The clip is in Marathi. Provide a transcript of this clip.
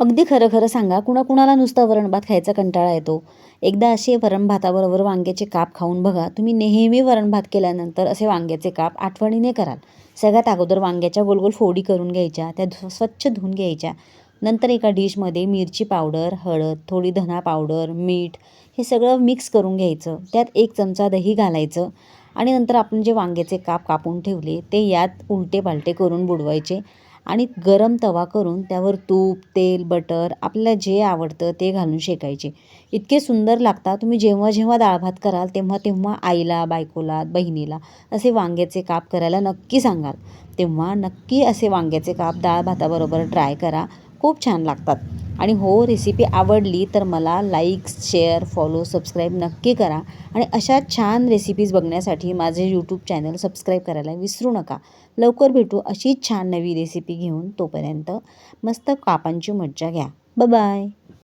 अगदी खरं खरं सांगा कुणाकुणाला नुसता वरणभात खायचा कंटाळा येतो? एकदा असे वरणभाताबरोबर वांग्याचे काप खाऊन बघा तुम्ही नेहमी वरणभात केल्यानंतर असे वांग्याचे काप आठवणीने कराल. सगळ्यात अगोदर वांग्याच्या गोल गोल फोडी करून घ्यायच्या त्या धु स्वच्छ धुवून घ्यायच्या. नंतर एका डिशमध्ये मिरची पावडर हळद थोडी धना पावडर मीठ हे सगळं मिक्स करून घ्यायचं. त्यात एक चमचा दही घालायचं आणि नंतर आपण जे वांग्याचे काप कापून ठेवले ते यात उलटे पालटे करून बुडवायचे. आणि गरम तवा करून त्यावर तूप तेल बटर आपल्याला जे आवडतं ते घालून शेकायचे. इतके सुंदर लागतात. तुम्ही जेव्हा जेव्हा डाळ भात कराल तेव्हा तेव्हा आईला बायकोला बहिणीला असे वांग्याचे काप करायला नक्की सांगाल. तेव्हा नक्की असे वांग्याचे काप डाळ भाताबरोबर ट्राय करा. खूप छान लागतात. आणि हो रेसिपी आवडली तर मला लाईक शेअर फॉलो सबस्क्राईब नक्की करा. आणि अशा छान रेसिपीज बघण्यासाठी माझे यूट्यूब चॅनल सबस्क्राईब करायला विसरू नका. लवकर भेटू अशीच छान नवी रेसिपी घेऊन तोपर्यंत मस्त कापांची मज्जा घ्या. बाय